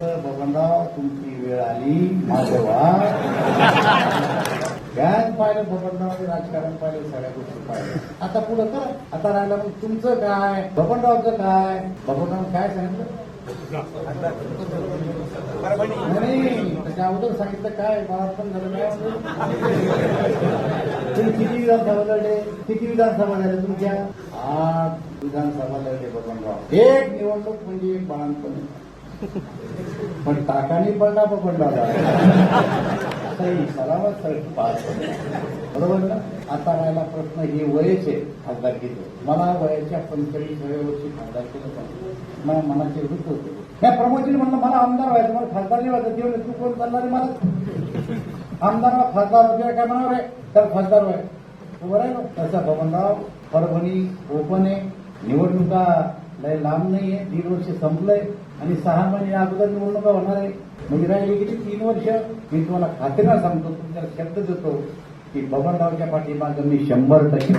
बबनराव तुमची वेळ आली माधवा ज्ञान पाहिलं बबनराव राजकारण पाहिलं सगळ्या गोष्टी पाहिलं आता पुढं कर. आता राहिलं मग तुमचं काय? बबनरावचं काय? बबनराव काय सांगितलं? नाही त्याच्या अगोदर सांगितलं काय? मला पण झालं तुम्ही किती विधानसभा लढले? किती विधानसभा झाल्या तुमच्या? आठ विधानसभा लढले बबनराव एक निवडणूक म्हणजे एक बाळांपण. पण टाकानी पडला पण पडला सरावाच पास बरोबर ना? आता राहिला प्रश्न हे वयाचे खासदारकीचं मला वयाच्या पंचेचाळीसाव्या वर्षी खासदार केलं मनाचे वृत्त होते. त्या प्रमोदजीने म्हणलं मला आमदार व्हायचं मला खासदार नाही व्हायचं. तेवढे तू कोण चालणार मला? आमदार खासदार वगैरे काय म्हणावं आहे तर खासदार व्हाय. बरं आहे ना. तसं बबनराव परभणी ओपन आहे निवडणुका लय लांब नाहीये दीड वर्ष संपलंय. आणि सहा महिने अगोदर निवडणुका होणार आहे. म्हणजे राहिली गेली तीन वर्ष. मी तुम्हाला खात्रीला सांगतो तुमच्याला शब्द देतो की बबनरावच्या पाठीमागं मी शंभर टक्के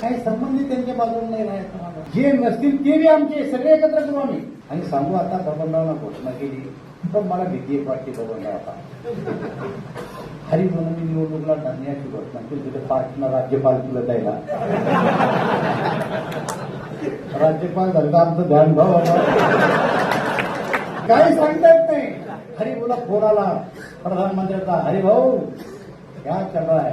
काही संबंधित त्यांच्या बाजूला नाही राहत जे नसतील ते बी आमचे सगळे एकत्र करू आम्ही. आणि सांगू आता बबनरावनं घोषणा केली पण मला भीती एक वाटते बबनराव आता. हरिभवनी निवडणुकीला जाण्याची घोषणा केली. तिथे पार्टीला राज्यपाल तुला द्यायला. राज्यपाल झालं आमचं ध्यान भाव काही सांगता येत नाही. हरिभाऊला फोन आला प्रधानमंत्र्यांचा हरिभाऊ क्या चल आहे.